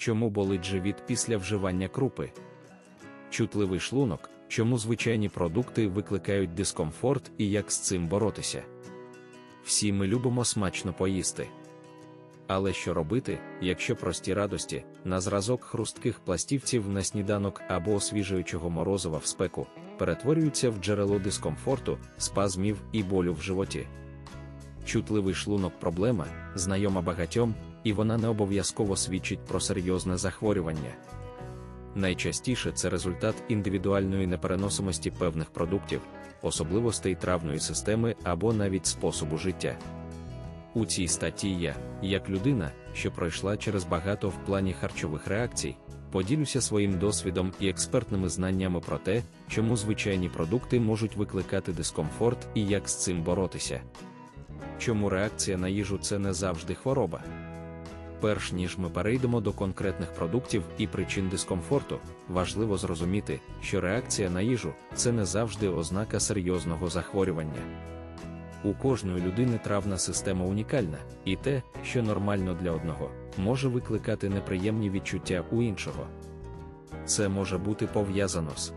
чому болить живіт після вживання крупи. Чутливий шлунок, чому звичайні продукти викликають дискомфорт і як з цим боротися. Всі ми любимо смачно поїсти. Але що робити, якщо прості радості, на зразок хрустких пластівців на сніданок або освіжуючого морозива в спеку, перетворюються в джерело дискомфорту, спазмів і болю в животі? Чутливий шлунок проблема, знайома багатьом, і вона не обов'язково свідчить про серйозне захворювання. Найчастіше це результат індивідуальної непереносимості певних продуктів, особливостей травної системи або навіть способу життя. У цій статті я, як людина, що пройшла через багато в плані харчових реакцій, поділюся своїм досвідом і експертними знаннями про те, чому звичайні продукти можуть викликати дискомфорт і як з цим боротися. Чому реакція на їжу це не завжди хвороба? Перш ніж ми перейдемо до конкретних продуктів і причин дискомфорту, важливо зрозуміти, що реакція на їжу це не завжди ознака серйозного захворювання. У кожної людини травна система унікальна, і те, що нормально для одного, може викликати неприємні відчуття у іншого. Це може бути пов'язано з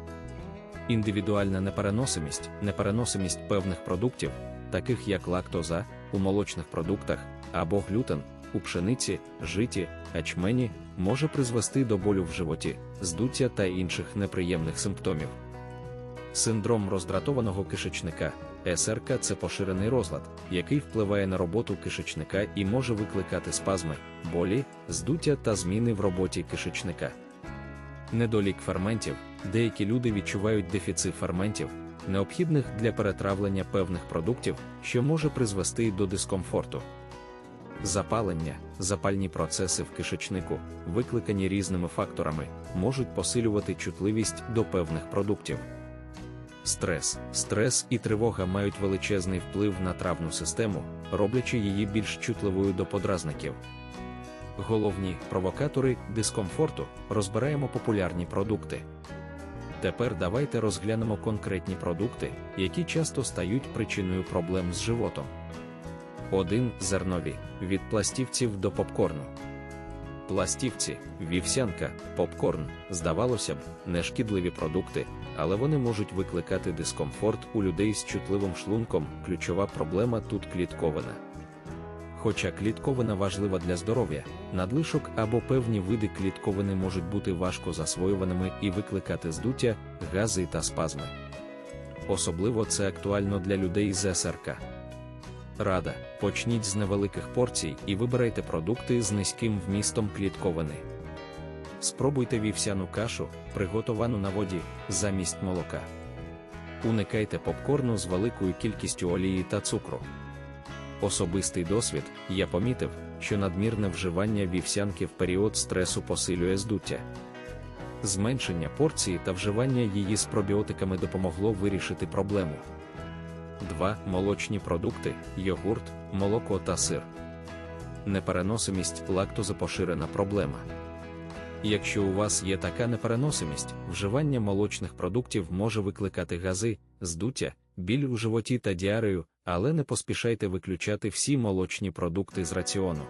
індивідуальна непереносимість, непереносимість певних продуктів, таких як лактоза у молочних продуктах або глютен у пшениці, житі, ячмені, може призвести до болю в животі, здуття та інших неприємних симптомів. Синдром роздратованого кишечника СРК це поширений розлад, який впливає на роботу кишечника і може викликати спазми, болі, здуття та зміни в роботі кишечника. Недолік ферментів, деякі люди відчувають дефіцит ферментів, необхідних для перетравлення певних продуктів, що може призвести до дискомфорту. Запалення, запальні процеси в кишечнику, викликані різними факторами, можуть посилювати чутливість до певних продуктів. Стрес, стрес і тривога мають величезний вплив на травну систему, роблячи її більш чутливою до подразників. Головні провокатори дискомфорту розбираємо популярні продукти. Тепер давайте розглянемо конкретні продукти, які часто стають причиною проблем з животом. 1. Зернові від пластівців до попкорну. Пластівці, вівсянка, попкорн, здавалося б, нешкідливі продукти, але вони можуть викликати дискомфорт у людей з чутливим шлунком. Ключова проблема тут клітковина. Хоча клітковина важлива для здоров'я, надлишок або певні види клітковини можуть бути важко засвоюваними і викликати здуття, гази та спазми. Особливо це актуально для людей з СРК. Рада, почніть з невеликих порцій і вибирайте продукти з низьким вмістом клітковини. Спробуйте вівсяну кашу, приготовану на воді, замість молока. Уникайте попкорну з великою кількістю олії та цукру. Особистий досвід я помітив, що надмірне вживання вівсянки в період стресу посилює здуття. Зменшення порції та вживання її з пробіотиками допомогло вирішити проблему. 2. Молочні продукти, йогурт, молоко та сир. Непереносимість лактозопоширена проблема. Якщо у вас є така непереносимість, вживання молочних продуктів може викликати гази, здуття, біль у животі та діарею, але не поспішайте виключати всі молочні продукти з раціону.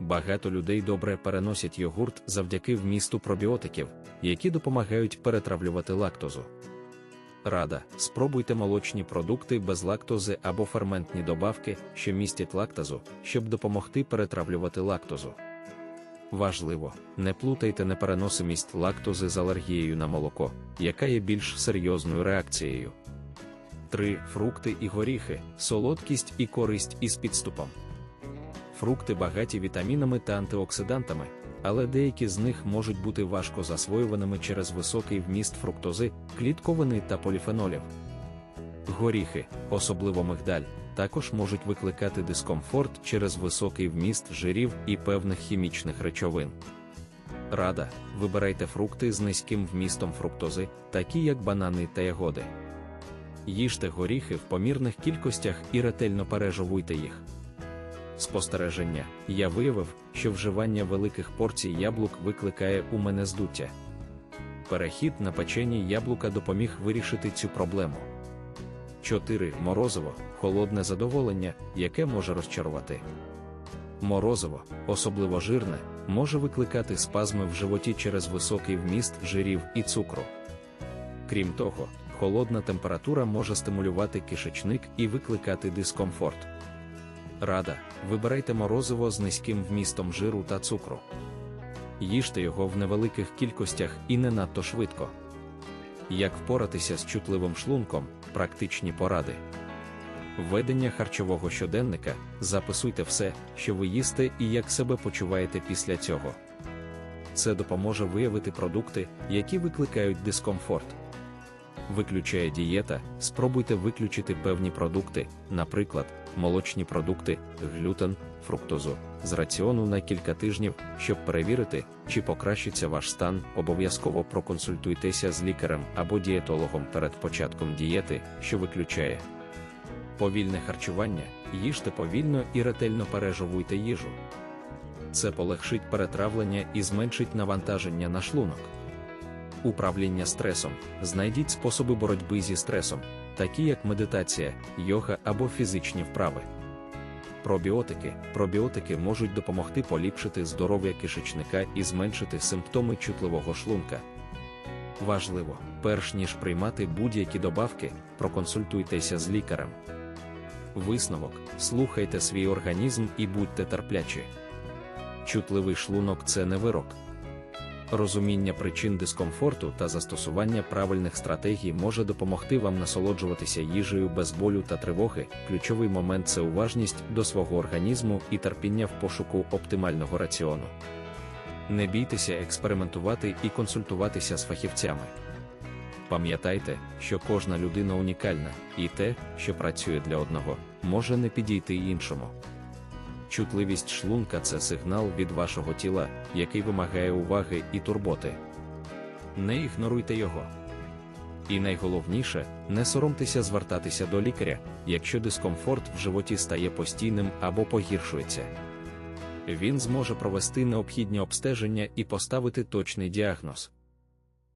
Багато людей добре переносять йогурт завдяки вмісту пробіотиків, які допомагають перетравлювати лактозу. Рада, спробуйте молочні продукти без лактози або ферментні добавки, що містять лактозу, щоб допомогти перетравлювати лактозу. Важливо, не плутайте непереносимість лактози з алергією на молоко, яка є більш серйозною реакцією. 3. Фрукти і горіхи, солодкість і користь із підступом. Фрукти багаті вітамінами та антиоксидантами, але деякі з них можуть бути важко засвоюваними через високий вміст фруктози, клітковини та поліфенолів. Горіхи, особливо мигдаль, також можуть викликати дискомфорт через високий вміст жирів і певних хімічних речовин. Рада, вибирайте фрукти з низьким вмістом фруктози, такі як банани та ягоди. Їжте горіхи в помірних кількостях і ретельно пережовуйте їх. Спостереження, я виявив, що вживання великих порцій яблук викликає у мене здуття. Перехід на печені яблука допоміг вирішити цю проблему. 4. Морозиво холодне задоволення, яке може розчарувати. Морозиво, особливо жирне, може викликати спазми в животі через високий вміст жирів і цукру. Крім того, холодна температура може стимулювати кишечник і викликати дискомфорт. Рада, вибирайте морозиво з низьким вмістом жиру та цукру. Їжте його в невеликих кількостях і не надто швидко. Як впоратися з чутливим шлунком, практичні поради. Ведення харчового щоденника записуйте все, що ви їсте і як себе почуваєте після цього. Це допоможе виявити продукти, які викликають дискомфорт. Виключає дієта, спробуйте виключити певні продукти, наприклад, молочні продукти, глютен, фруктозу, з раціону на кілька тижнів, щоб перевірити, чи покращиться ваш стан, обов'язково проконсультуйтеся з лікарем або дієтологом перед початком дієти, що виключає. Повільне харчування, їжте повільно і ретельно пережовуйте їжу. Це полегшить перетравлення і зменшить навантаження на шлунок. Управління стресом. Знайдіть способи боротьби зі стресом, такі як медитація, йога або фізичні вправи. Пробіотики. Пробіотики можуть допомогти поліпшити здоров'я кишечника і зменшити симптоми чутливого шлунка. Важливо, перш ніж приймати будь-які добавки, проконсультуйтеся з лікарем. Висновок: слухайте свій організм і будьте терплячі. Чутливий шлунок це не вирок. Розуміння причин дискомфорту та застосування правильних стратегій може допомогти вам насолоджуватися їжею без болю та тривоги. Ключовий момент це уважність до свого організму і терпіння в пошуку оптимального раціону. Не бійтеся експериментувати і консультуватися з фахівцями. Пам'ятайте, що кожна людина унікальна, і те, що працює для одного, може не підійти іншому. Чутливість шлунка це сигнал від вашого тіла, який вимагає уваги і турботи. Не ігноруйте його. І найголовніше, не соромтеся звертатися до лікаря, якщо дискомфорт в животі стає постійним або погіршується. Він зможе провести необхідні обстеження і поставити точний діагноз.